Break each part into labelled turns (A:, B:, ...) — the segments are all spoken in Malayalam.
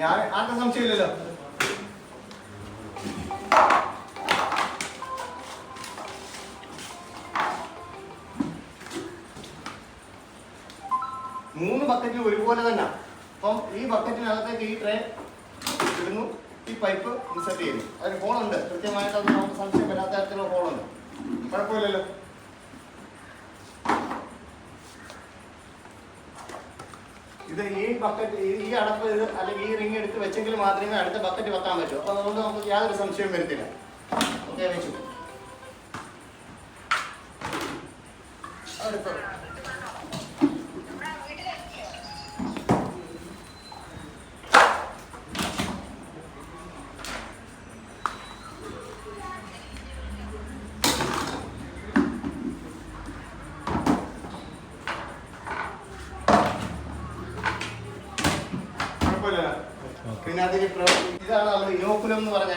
A: ഞാൻ ആർക്കും സംശയമില്ലല്ലോ. മൂന്ന് ബക്കറ്റിൽ ഒരുപോലെ തന്നെ. അപ്പം ഈ ബക്കറ്റിനകത്തേക്ക് ഈ ട്രേ ഇടുന്നു. ഈ പൈപ്പ് ഇൻസെർട്ട് ചെയ്യുന്നു. അതിന് ഹോളുണ്ട് കൃത്യമായിട്ട് അത് നമുക്ക് സംശയം വരാത്ത തരത്തിലുള്ള ഹോളുണ്ട് കുഴപ്പമില്ലല്ലോ. ഇത് ഈ ബക്കറ്റ് ഈ അടപ്പ് ഇത് അല്ലെങ്കിൽ ഈ റിങ് എടുത്ത് വെച്ചെങ്കിൽ മാത്രമേ അടുത്ത ബക്കറ്റ് വെക്കാൻ പറ്റൂ. അപ്പൊ അതുകൊണ്ട് നമുക്ക് യാതൊരു സംശയവും വരുത്തില്ല. ഓക്കെ അടുത്തത്. പിന്നെ പ്ര- ഇതാണ് നമ്മൾ ഇനോക്കുലം എന്ന് പറഞ്ഞ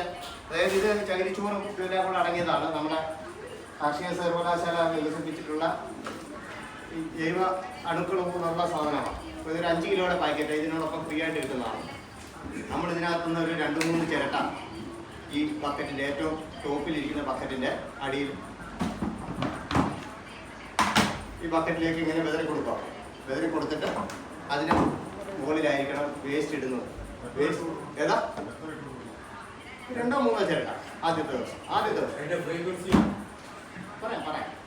A: അതായത് ഇത് ചകിരിച്ചോറും ഇതെല്ലാം കൂടെ അടങ്ങിയതാണ്. നമ്മുടെ കാർഷിക സർവകലാശാല വികസിപ്പിച്ചിട്ടുള്ള ഈ ജൈവ അണുക്കളും കൂടെയുള്ള സാധനമാണ്. അപ്പോൾ ഇതൊരു അഞ്ച് കിലോയുടെ പാക്കറ്റ് ഇതിനോടൊപ്പം ഫ്രീ ആയിട്ട് കിട്ടുന്നതാണ്. നമ്മൾ ഇതിനകത്തു നിന്ന് ഒരു രണ്ട് മൂന്ന് ചിരട്ട ഈ ബക്കറ്റിന്റെ ഏറ്റവും ടോപ്പിലിരിക്കുന്ന ബക്കറ്റിന്റെ അടിയിൽ ഈ ബക്കറ്റിലേക്ക് ഇങ്ങനെ വെതറി കൊടുക്കുക വെതറി കൊടുത്തിട്ട് അതിന് മുകളിലായിരിക്കണം വേസ്റ്റ് ഇടുന്നത്. ഏതാ? രണ്ടോ മൂന്നോ ചിരട്ട ആദ്യത്തെ ദിവസം ആദ്യത്തെ ദിവസം. പറയാം പറയാം.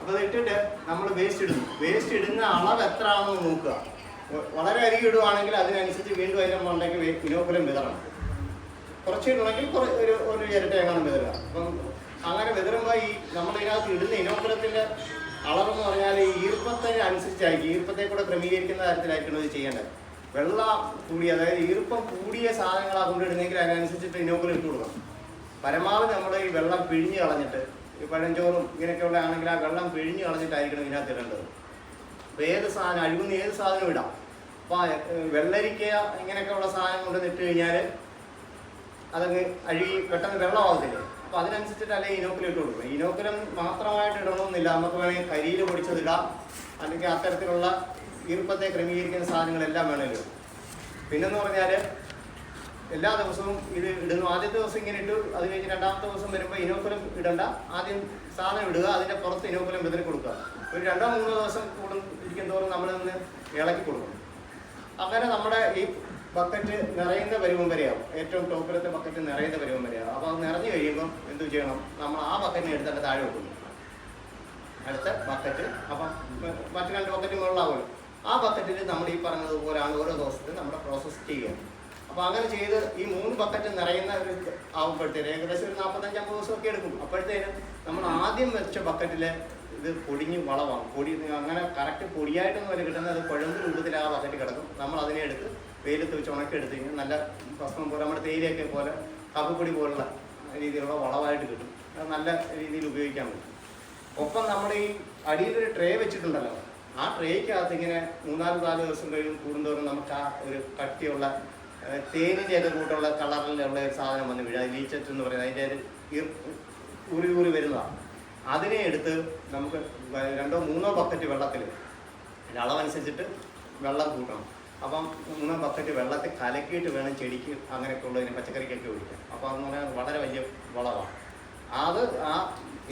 A: അപ്പോൾ ഇട്ടിട്ട് നമ്മൾ വേസ്റ്റ് ഇടുന്നു. വേസ്റ്റ് ഇടുന്ന അളവ് എത്ര ആണെന്ന് നോക്കുക വളരെ അധികം ഇടുവാണെങ്കിൽ അതിനനുസരിച്ച് വീണ്ടും അതിന്റെ വേ- ഇനോക്കുലം വിതറണം. കുറച്ച് ഇടണമെങ്കിൽ കുറേ ഒരു ഒരു ഇരട്ട എങ്ങാനും വിതറുക. അപ്പം അങ്ങനെ വിതറുമ്പോൾ ഈ നമ്മൾ ഇതിനകത്ത് ഇടുന്ന ഇനോക്കുലത്തിന്റെ അളവെന്ന് പറഞ്ഞാൽ ഈർപ്പത്തിന് അനുസരിച്ചായിരിക്കും. ഈർപ്പത്തെ കൂടെ ക്രമീകരിക്കുന്ന തരത്തിലായിരിക്കണം ഇത് ചെയ്യേണ്ടത്. വെള്ളം കൂടിയ അതായത് ഈർപ്പം കൂടിയ സാധനങ്ങളാണ് കൊണ്ടിടുന്നെങ്കിൽ അതിനനുസരിച്ചിട്ട് ഇനോക്കുലം ഇട്ട് കൊടുക്കണം. പരമാവധി നമ്മൾ ഈ വെള്ളം പിഴിഞ്ഞ് കളഞ്ഞിട്ട് ഈ പഴഞ്ചോറും ഇങ്ങനെയൊക്കെയുള്ള ആണെങ്കിൽ ആ വെള്ളം പിഴിഞ്ഞ് കളഞ്ഞിട്ടായിരിക്കണം ഇതിനകത്ത് ഇടേണ്ടത്. അപ്പോൾ ഏത് സാധനം അഴുകുന്ന ഏത് സാധനം ഇടാം. അപ്പോൾ വെള്ളരിക്ക ഇങ്ങനെയൊക്കെയുള്ള സാധനം കൊണ്ട് ഇട്ട് കഴിഞ്ഞാൽ അതങ്ങ് അഴുകി പെട്ടെന്ന് വെള്ളമാവത്തില്ലേ അപ്പോൾ അതിനനുസരിച്ചിട്ട് അല്ലെങ്കിൽ ഇനോക്കുലം ഇട്ട് കൊടുക്കും ഇനോക്കുലം മാത്രമായിട്ട് ഇടണമെന്നില്ല. നമുക്ക് വേണമെങ്കിൽ കരിയിൽ പൊടിച്ചതിടാം അല്ലെങ്കിൽ അത്തരത്തിലുള്ള ഈർപ്പത്തെ ക്രമീകരിക്കുന്ന സാധനങ്ങളെല്ലാം വേണമല്ലോ പിന്നെന്ന് പറഞ്ഞാൽ എല്ലാ ദിവസവും ഇത് ഇടുന്നു. ആദ്യത്തെ ദിവസം ഇങ്ങനെ ഇട്ടു അത് കഴിഞ്ഞ് രണ്ടാമത്തെ ദിവസം വരുമ്പോൾ ഇനോക്കുലം ഇടണ്ട. ആദ്യം സാധനം ഇടുക അതിന്റെ പുറത്ത് ഇനോക്കുലം വിതറി കൊടുക്കുക. ഒരു രണ്ടോ മൂന്നോ ദിവസം കൂടും ഇരിക്കും തോറും നമ്മളിന്ന് ഇളക്കി കൊടുക്കണം അങ്ങനെ നമ്മുടെ ഈ ബക്കറ്റ് നിറയുന്ന പരുവം വരെയാവും. ഏറ്റവും ടോപ്പിലത്തെ ബക്കറ്റ് നിറയുന്ന പരുവം വരെയാവും. അപ്പോൾ അത് നിറഞ്ഞു കഴിയുമ്പം എന്ത് ചെയ്യണം? നമ്മൾ ആ ബക്കറ്റിനെ എടുത്തിട്ട് താഴെ വെക്കുന്നു. അടുത്ത ബക്കറ്റ് അപ്പം മറ്റു രണ്ട് ബക്കറ്റ് മുകളിലാവുമല്ലോ. ആ ബക്കറ്റിൽ നമ്മൾ ഈ പറഞ്ഞതുപോലെയാണ് ഓരോ ദിവസത്തിലും നമ്മുടെ പ്രോസസ്സ് ചെയ്യുക അപ്പോൾ അങ്ങനെ ചെയ്ത് ഈ മൂന്ന് ബക്കറ്റ് നിറയുന്ന ഒരു ആവുമ്പോഴത്തേന് ഏകദേശം ഒരു നാൽപ്പത്തഞ്ച് അമ്പത് ദിവസമൊക്കെ എടുക്കും. അപ്പോഴത്തേനും നമ്മൾ ആദ്യം വെച്ച ബക്കറ്റിൽ ഇത് പൊടിഞ്ഞ് വളവാകും. പൊടി അങ്ങനെ കറക്റ്റ് പൊടിയായിട്ടൊന്നും വരെ കിട്ടുന്നത്. കുഴമ്പ് രൂപത്തിൽ ആ ബക്കറ്റ് കിടക്കും. നമ്മൾ അതിനെ എടുത്ത് വെയിലത്ത് വെച്ച് ഉണക്കി എടുത്ത് കഴിഞ്ഞാൽ നല്ല ഭക്ഷണം പോലെ നമ്മുടെ തേയിലയൊക്കെ പോലെ കാപ്പിപ്പൊടി പോലുള്ള രീതിയിലുള്ള വളമായിട്ട് കിട്ടും. അത് നല്ല രീതിയിൽ ഉപയോഗിക്കാൻ പറ്റും. ഒപ്പം നമ്മുടെ ഈ അടിയിലൊരു ട്രേ വെച്ചിട്ടുണ്ടല്ലോ. ആ ട്രേക്കകത്ത് ഇങ്ങനെ മൂന്നാൽ നാല് ദിവസം കഴിയും കൂടുന്തോറും നമുക്ക് ആ ഒരു കട്ടിയുള്ള തേനിന്റെ ഒക്കെ കൂട്ടുള്ള കളറിലുള്ള ഒരു സാധനം വന്ന് വീഴുക ലീച്ചറ്റ് എന്ന് പറയുന്നത്. അതിന്റെ ഒരു ഊറി ഊറി വരുന്നതാണ്. അതിനെ എടുത്ത് നമുക്ക് രണ്ടോ മൂന്നോ ബക്കറ്റ് വെള്ളത്തിൽ അളവനുസരിച്ചിട്ട് വെള്ളം കൂട്ടണം. അപ്പം മൂന്നോ ബക്കറ്റ് വെള്ളത്തിൽ കലക്കിയിട്ട് വേണം ചെടിക്ക് അങ്ങനെയൊക്കെ ഉള്ളതിന് പച്ചക്കറിക്കൊക്കെ ഒഴിക്കാൻ. അപ്പോൾ അതെന്ന് പറഞ്ഞാൽ വളരെ വലിയ വളമാണ് അത് ആ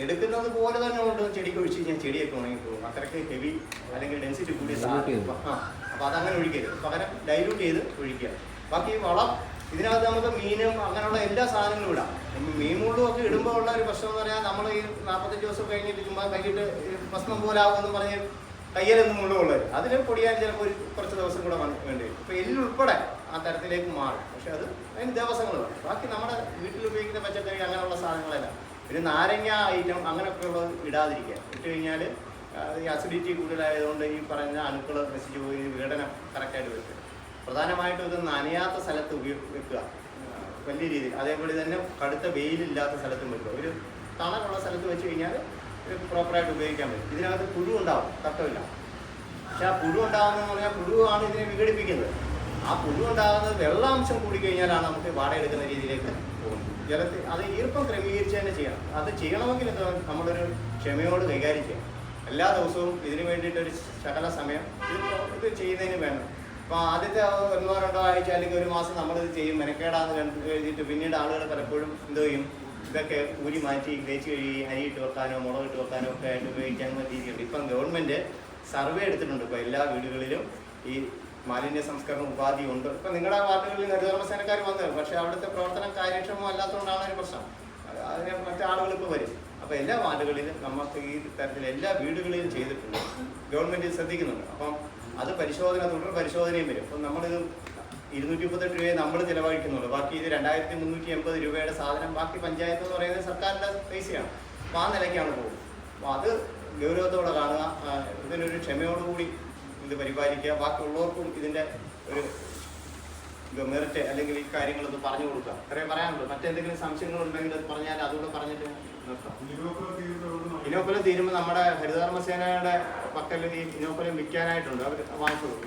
A: എടുക്കുന്നത് പോലെ തന്നെ കൊണ്ട് ചെടിക്ക് ഒഴിച്ച് കഴിഞ്ഞാൽ ചെടിയൊക്കെ ഉണങ്ങി പോകും. അത്രയ്ക്ക് ഹെവി അല്ലെങ്കിൽ ഡെൻസിറ്റി കൂടിയ സാധനം. ആ അപ്പോൾ അതങ്ങനെ ഒഴിക്കരുത്. പകരം ഡൈല്യൂട്ട് ചെയ്ത് ഒഴിക്കുക. ബാക്കി വളം ഇതിനകത്ത് നമുക്ക് മീനും അങ്ങനെയുള്ള എല്ലാ സാധനങ്ങളും ഇടാം. മീൻ മുള്ളും ഒക്കെ ഇടുമ്പോൾ ഉള്ള ഒരു പ്രശ്നം എന്ന് പറഞ്ഞാൽ നമ്മൾ ഈ നാൽപ്പത്തഞ്ച് ദിവസം കഴിഞ്ഞിട്ട് ചുമ്മാ വൈകിട്ട് ഭക്ഷണം പോലെ ആകുമെന്ന് പറഞ്ഞ് കയ്യിലൊന്നും മുള്ളുള്ളത് അതിന് പൊടിയാൻ ചിലപ്പോൾ ഒരു കുറച്ച് ദിവസം കൂടെ വേണ്ടി വരും. അപ്പോൾ എല്ലുൾപ്പെടെ ആ തരത്തിലേക്ക് മാറും. പക്ഷെ അത് അതിന് ദിവസങ്ങൾ വേണം ബാക്കി നമ്മുടെ വീട്ടിൽ ഉപയോഗിക്കുന്ന പച്ചക്കറി അങ്ങനെയുള്ള സാധനങ്ങളെല്ലാം പിന്നെ നാരങ്ങ ഐറ്റം അങ്ങനെയൊക്കെ ഉള്ളത് ഇടാതിരിക്കുക. ഇട്ട് കഴിഞ്ഞാൽ ഈ അസിഡിറ്റി കൂടുതലായതുകൊണ്ട് ഈ പറയുന്ന അണുക്കൾ നശിച്ചു പോയി വിഘടനം കറക്റ്റായിട്ട് വെക്കുക പ്രധാനമായിട്ടും ഇത് നനയാത്ത സ്ഥലത്ത് വെക്കുക. വലിയ രീതിയിൽ. അതേപോലെ തന്നെ കടുത്ത വെയിലില്ലാത്ത സ്ഥലത്തും വെക്കുക. ഒരു തണലുള്ള സ്ഥലത്ത് വെച്ച് കഴിഞ്ഞാൽ പ്രോപ്പറായിട്ട് ഉപയോഗിക്കാൻ പറ്റും. ഇതിനകത്ത് പുഴു ഉണ്ടാവും. തട്ടമില്ല. പക്ഷെ ആ പുഴു ഉണ്ടാകുന്നതെന്ന് പറഞ്ഞാൽ പുഴുവാണ് ഇതിനെ വിഘടിപ്പിക്കുന്നത്. ആ പുഴു ഉണ്ടാകുന്നത് വെള്ളാംശം കൂടിക്കഴിഞ്ഞാലാണ് നമുക്ക് വാടകയെടുക്കുന്ന രീതിയിലേക്ക് ജലത്തിൽ അത് ഈർപ്പം ക്രമീകരിച്ച് തന്നെ ചെയ്യണം. അത് ചെയ്യണമെങ്കിൽ എന്താ നമ്മളൊരു ക്ഷമയോട് കൈകാര്യം ചെയ്യണം. എല്ലാ ദിവസവും ഇതിന് വേണ്ടിയിട്ടൊരു ശകല സമയം ഇത് ചെയ്യുന്നതിന് വേണം. അപ്പൊ ആദ്യത്തെ ഒന്നോ രണ്ടോ ആഴ്ച അല്ലെങ്കിൽ ഒരു മാസം നമ്മളിത് ചെയ്യും. മെനക്കേടാന്ന് എഴുതിയിട്ട് പിന്നീട് ആളുകൾ പലപ്പോഴും എന്ത് ചെയ്യും? ഇതൊക്കെ ഊരി മാറ്റി തേച്ച് കഴുകി അരിയിട്ട് വെക്കാനോ മുളകിട്ട് വെക്കാനോ ഒക്കെ ആയിട്ട് ഉപയോഗിക്കാനുള്ള രീതിയുണ്ട് ഇപ്പം ഗവൺമെന്റ് സർവേ എടുത്തിട്ടുണ്ട് ഇപ്പോൾ എല്ലാ വീടുകളിലും ഈ മാലിന്യ സംസ്കരണ ഉപാധി ഉണ്ട്. ഇപ്പം നിങ്ങളുടെ വാർഡുകളിൽ ഹരിതകർമ്മസേനക്കാർ വന്നത് പക്ഷേ അവിടുത്തെ പ്രവർത്തനം കാര്യക്ഷമം അല്ലാത്തതുകൊണ്ടാണ് ഒരു പ്രശ്നം. അതിന് മറ്റാളുകൾ ഇപ്പോൾ വരും. അപ്പോൾ എല്ലാ വാർഡുകളിലും നമുക്ക് ഈ തരത്തിൽ എല്ലാ വീടുകളിലും ചെയ്തിട്ടുണ്ട്. ഗവൺമെന്റ് ശ്രദ്ധിക്കുന്നുണ്ട്. അപ്പം അത് പരിശോധന തുടർ പരിശോധനയും വരും. അപ്പം നമ്മൾ ഇരുന്നൂറ്റി മുപ്പത്തെട്ട് രൂപയെ നമ്മൾ ചിലവഴിക്കുന്നുള്ളൂ. ബാക്കി ഇത് രണ്ടായിരത്തി മുന്നൂറ്റി എൺപത് രൂപയുടെ സാധനം ബാക്കി പഞ്ചായത്ത് എന്ന് പറയുന്നത് സർക്കാരിന്റെ പൈസയാണ്. അപ്പോൾ ആ നിലയ്ക്കാണ് പോകുന്നത്. അപ്പോൾ അത് ഗൗരവത്തോടെ കാണുക. ഇതിനൊരു ക്ഷമയോടുകൂടി ഇത് പരിപാലിക്കുക ബാക്കിയുള്ളവർക്കും ഇതിന്റെ ഒരു മെറിറ്റ് അല്ലെങ്കിൽ ഈ കാര്യങ്ങളൊന്ന് പറഞ്ഞു കൊടുക്കുക അത്രയും പറയാനുള്ളൂ. മറ്റെന്തെങ്കിലും സംശയങ്ങൾ ഉണ്ടെങ്കിൽ അത് പറഞ്ഞാൽ അതുകൂടെ പറഞ്ഞിട്ട് നിർത്താം. ഇനോപ്പലം തീരുമ്പോൾ നമ്മുടെ ഹരിതകർമ്മസേനയുടെ പക്കൽ ഈ ഇനോപ്പലം വിൽക്കാനായിട്ടുണ്ട്. അവർ വാങ്ങിച്ചോളൂ